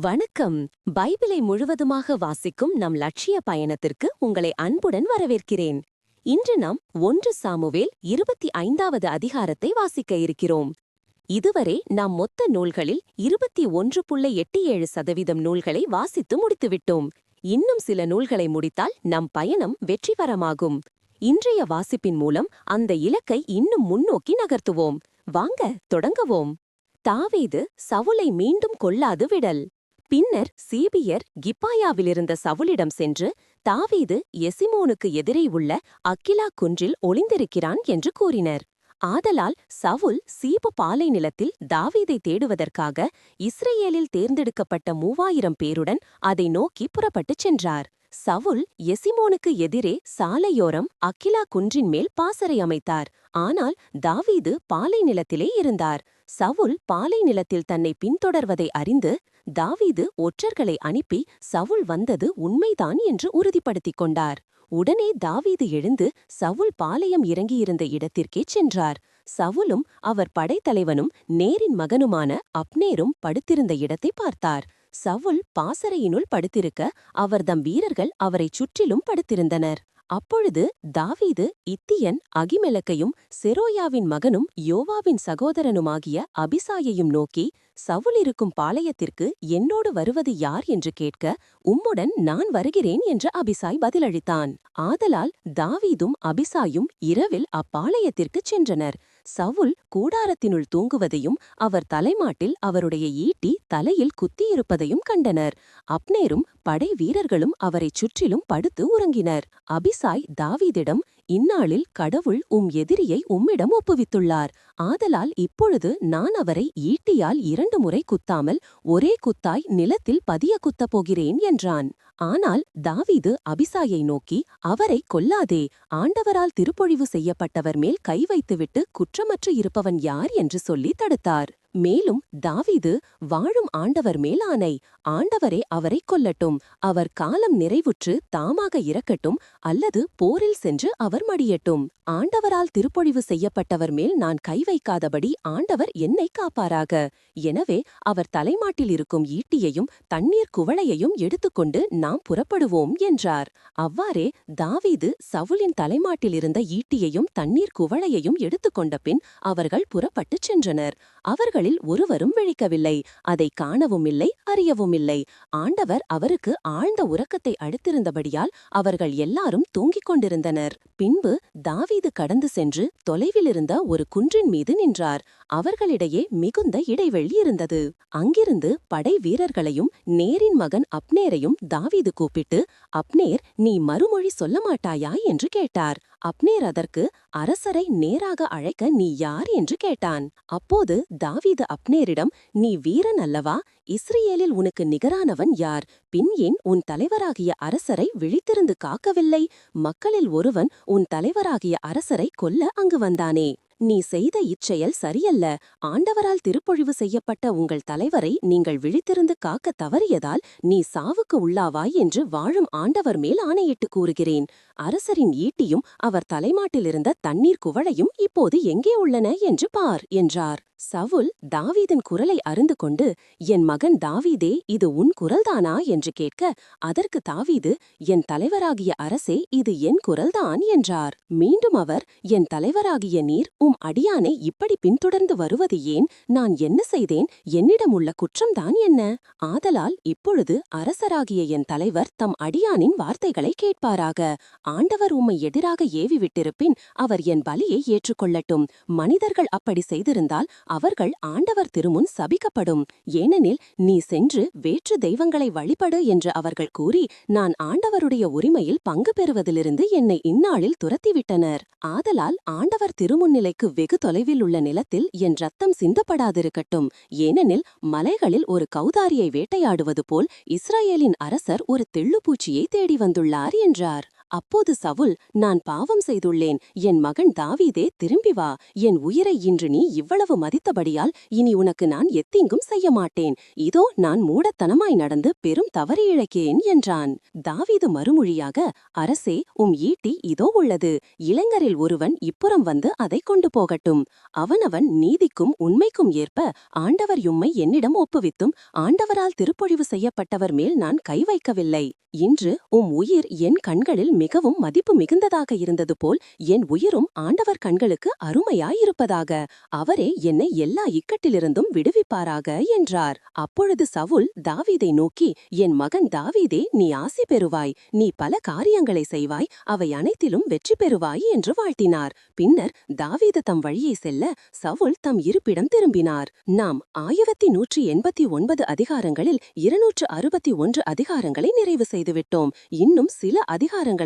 வணக்கம். பைபிளை முழுவதுமாக வாசிக்கும் நம் லட்சிய பயணத்திற்கு உங்களை அன்புடன் வரவேற்கிறேன். இன்று நாம் ஒன்று சாமுவேல் இருபத்தி ஐந்தாவது அதிகாரத்தை வாசிக்க இருக்கிறோம். இதுவரை நாம் மொத்த நூல்களில் இருபத்தி ஒன்று புள்ளை எட்டு ஏழு சதவீதம் நூல்களை வாசித்து முடித்துவிட்டோம். இன்னும் சில நூல்களை முடித்தால் நம் பயணம் வெற்றிகரமாகும். இன்றைய வாசிப்பின் மூலம் அந்த இலக்கை இன்னும் முன்னோக்கி நகர்த்துவோம். வாங்க தொடங்குவோம். தாவீது சவுலை மீண்டும் கொல்லாது விடல். பின்னர் சீபியர் கிப்பாயாவிலிருந்த சவுலிடம் சென்று தாவீது எசிமோனுக்கு எதிரே உள்ள அக்கிலா குன்றில் ஒளிந்திருக்கிறான் என்று கூறினர். ஆதலால் சவுல் சீபு பாலை நிலத்தில் தாவீதை தேடுவதற்காக இஸ்ரேலில் தேர்ந்தெடுக்கப்பட்ட மூவாயிரம் பேருடன் அதை நோக்கி புறப்பட்டுச் சென்றார். சவுல் எசிமோனுக்கு எதிரே சாலையோரம் அக்கிலா குன்றின் மேல் பாசறை அமைத்தார். ஆனால் தாவீது பாலை நிலத்திலே இருந்தார். சவுல் பாலை நிலத்தில் தன்னை பின்தொடர்வதை அறிந்து தாவீது ஒற்றர்களை அனுப்பி சவுல் வந்தது உண்மைதான் என்று உறுதிப்படுத்திக் கொண்டார். உடனே தாவீது எழுந்து சவுல் பாளையம் இறங்கியிருந்த இடத்திற்கே சென்றார். சவுலும் அவர் படைத்தலைவனும் நேரின் மகனுமான அப்னேரும் படுத்திருந்த இடத்தை பார்த்தார். சவுல் பாசறையினுள் படுத்திருக்க அவர்தம் வீரர்கள் அவரைச் சுற்றிலும் படுத்திருந்தனர். அப்பொழுது தாவீது இத்தியன் அகிமெலக்கையும் செரோயாவின் மகனும் யோவாவின் சகோதரனுமாகிய அபிசாயையும் நோக்கி சவுல் இருக்கும் பாளையத்திற்கு என்னோடு வருவது யார் என்று கேட்க உம்முடன் நான் வருகிறேன் என்று அபிசாய் பதிலளித்தான். ஆதலால் தாவீதும் அபிசாயும் இரவில் அப்பாளையத்திற்குச் சென்றனர். சவுல் கூடாரத்தினுள் தூங்குவதையும் அவர் தலைமாட்டில் அவருடைய ஈட்டி தலையில் குத்தியிருப்பதையும் கண்டனர். அப்னேரும் படை வீரர்களும் அவரைச் சுற்றிலும் படுத்து உறங்கினர். அபிசாய் தாவீதிடம் இந்நாளில் கடவுள் உம் எதிரியை உம்மிடம் ஒப்புவித்துள்ளார். ஆதலால் இப்பொழுது நான் அவரை ஈட்டியால் இரண்டு முறை குத்தாமல் ஒரே குத்தாய் நிலத்தில் பதிய குத்தப் போகிறேன் என்றான். ஆனால் தாவீது அபிசாயை நோக்கி அவரை கொல்லாதே ஆண்டவரால் திருப்பொழிவு செய்யப்பட்டவர் மேல் கை வைத்துவிட்டு குற்றமற்று இருப்பவன் யார் என்று சொல்லி தடுத்தார். மேலும் தாவீது வாழும் ஆண்டவர் மேல் ஆணை ஆண்டவரே அவரை கொல்லட்டும். அவர் காலம் நிறைவுற்று தாமாக இறக்கட்டும் அல்லது போரில் சென்று அவர் மடியட்டும். ஆண்டவரால் திருப்பொழிவு செய்யப்பட்டவர் மேல் நான் கை வைக்காதபடி ஆண்டவர் என்னை காப்பாராக. எனவே அவர் தலைமாட்டில் இருக்கும் ஈட்டியையும் தண்ணீர் குவளையையும் எடுத்துக்கொண்டு நாம் புறப்படுவோம் என்றார். அவ்வாறே தாவீது சவுலின் தலைமாட்டில் இருந்த ஈட்டியையும் தண்ணீர் குவளையையும் எடுத்துக்கொண்ட பின் அவர்கள் புறப்பட்டுச் சென்றனர். அவர்கள் அவர்களில் ஒருவரும் விழிக்கவில்லை. அதை காணவும் இல்லை அறியவும் இல்லை ஆண்டவர் அவருக்கு ஆழ்ந்த உறக்கத்தை அடுத்திருந்தபடியால் அவர்கள் எல்லாரும் தூங்கிக் கொண்டிருந்தனர். பின்பு தாவீது கடந்து சென்று தொலைவிலிருந்த ஒரு குன்றின் மீது நின்றார். அவர்களிடையே மிகுந்த இடைவெளி இருந்தது. அங்கிருந்து படை வீரர்களையும் நேரின் மகன் அப்னேரையும் தாவீது கூப்பிட்டு அப்னேர் நீ மறுமொழி சொல்ல மாட்டாயா என்று கேட்டார். அப்னேர் அதற்கு அரசரை நேராக அழைக்க நீ யார்? என்று கேட்டான். அப்போது தாவீது அப்னேரிடம் நீ வீரன் அல்லவா? இஸ்ரேலில் உனக்கு நிகரானவன் யார்? பின் ஏன் உன் தலைவராகிய அரசரை விழித்திருந்து காக்கவில்லை? மக்களில் ஒருவன் உன் தலைவராகிய அரசரை கொல்ல அங்கு வந்தானே? நீ செய்த இச்செயல் சரியல்ல. ஆண்டவரால் திருப்பொழிவு செய்யப்பட்ட உங்கள் தலைவரை நீங்கள் விழித்திருந்து காக்க தவறியதால் நீ சாவுக்கு உள்ளாவாய் என்று வாழும் ஆண்டவர் மேல் ஆணையிட்டு கூறுகிறேன். அரசரின் ஈட்டியும் அவர் தலைமாட்டிலிருந்த தண்ணீர் குவளையும் இப்போது எங்கே உள்ளன என்று பார் என்றார். சவுல் தாவீதின் குரலை அறிந்து கொண்டு என் மகன் தாவீதே இது உன் குரல்தானா? என்று கேட்க அதற்கு தாவீது என் தலைவராகிய அரசே இது என் குரல்தான் என்றார். மீண்டும் அவர் என் தலைவராகிய நீர் உம் அடியானை இப்படி பின்தொடர்ந்து வருவது ஏன்? நான் என்ன செய்தேன்? என்னிடம் உள்ள குற்றம்தான் என்ன? ஆதலால் இப்பொழுது அரசராகிய என் தலைவர் தம் அடியானின் வார்த்தைகளை கேட்பாராக. ஆண்டவர் உம்மை எதிராக ஏவிவிட்டிருப்பின் அவர் என் பலியை ஏற்றுக்கொள்ளட்டும். மனிதர்கள் அப்படி செய்திருந்தால் அவர்கள் ஆண்டவர் திருமுன் சபிக்கப்படும். ஏனெனில் நீ சென்று வேற்று தெய்வங்களை வழிபடு என்று அவர்கள் கூறி நான் ஆண்டவருடைய உரிமையில் பங்கு பெறுவதிலிருந்து என்னை இந்நாளில் துரத்திவிட்டனர். ஆதலால் ஆண்டவர் திருமுன்னிலை திருமுன்னிலைக்கு வெகு தொலைவில் உள்ள நிலத்தில் என் ரத்தம் சிந்தப்படாதிருக்கட்டும். ஏனெனில் மலைகளில் ஒரு கௌதாரியை வேட்டையாடுவது போல் இஸ்ரேலின் அரசர் ஒரு தெள்ளுப்பூச்சியை தேடி வந்துள்ளார் என்றார். அப்போது சவுல் நான் பாவம் செய்துள்ளேன். என் மகன் தாவீதே திரும்பி வா. என் உயிரை இன்று நீ இவ்வளவு மதித்தபடியால் இனி உனக்கு நான் எத்தீங்கும் செய்ய மாட்டேன் இதோ நான் மூடத்தனமாய் நடந்து பெரும் தவறு இழைக்கேன் என்றான். தாவீது மறுமொழியாக அரசே உம் ஈட்டி இதோ உள்ளது. இளைஞரில் ஒருவன் இப்புறம் வந்து அதை கொண்டு போகட்டும். அவனவன் நீதிக்கும் உண்மைக்கும் ஏற்ப ஆண்டவர் யும்மை என்னிடம் ஒப்புவித்தும் ஆண்டவரால் திருப்பொழிவு செய்யப்பட்டவர் மேல் நான் கை வைக்கவில்லை. இன்று உம் உயிர் என் கண்களில் மிகவும் மதிப்பு மிகுந்ததாக இருந்தது போல் என் உயிரும் ஆண்டவர் கண்களுக்கு அருமையாயிருப்பதாக. அவரே என்னை எல்லா இக்கட்டிலிருந்தும் விடுவிப்பாராக என்றார். அப்பொழுது சவுல் தாவீதை நோக்கி என் மகன் தாவீதே நீ ஆசி பெறுவாய். நீ பல காரியங்களை செய்வாய். அவை அனைத்திலும் வெற்றி பெறுவாய் என்று வாழ்த்தினார். பின்னர் தாவீது தம் வழியே செல்ல சவுல் தம் இருப்பிடம் திரும்பினார். நாம் ஆயிரத்தி நூற்றி எண்பத்தி ஒன்பது அதிகாரங்களில் இருநூற்று அறுபத்தி ஒன்று அதிகாரங்களை நிறைவு செய்துவிட்டோம். இன்னும் சில அதிகாரங்கள்